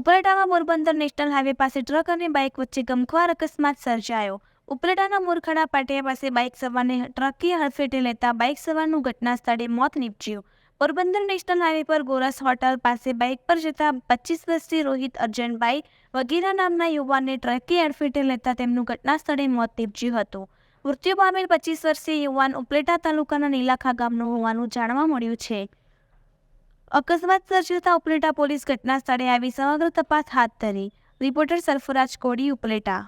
ઉપલેટામાં Porbandar national highway પાસે truck અને bike વચ્ચે ગમખ્વાર અકસ્માત સર્જાયો. ઉપલેટાના મોરખડા પાટિયા પાસે બાઇક સવારને ટ્રકે હડફેટે લેતા બાઇક સવારનું ઘટના સ્થળે મોત નીપજ્યું. પોરબંદર નેશનલ હાઈવે પર ગોરસ હોટલ પાસે બાઇક પર જતા પચીસ વર્ષથી રોહિત અર્જનભાઈ વગેરે નામના યુવાનને ટ્રકે હડફેટે લેતા તેમનું ઘટના સ્થળે મોત નીપજ્યું હતું. મૃત્યુ પામેલ પચીસ વર્ષીય યુવાન ઉપલેટા તાલુકાના નીલાખા ગામનો હોવાનું જાણવા મળ્યું છે. અકસ્માત સર્જાતા ઉપલેટા પોલીસ ઘટના સ્થળે આવી સમગ્ર તપાસ હાથ ધરી. રિપોર્ટર સરફરાજ કોડી ઉપલેટા.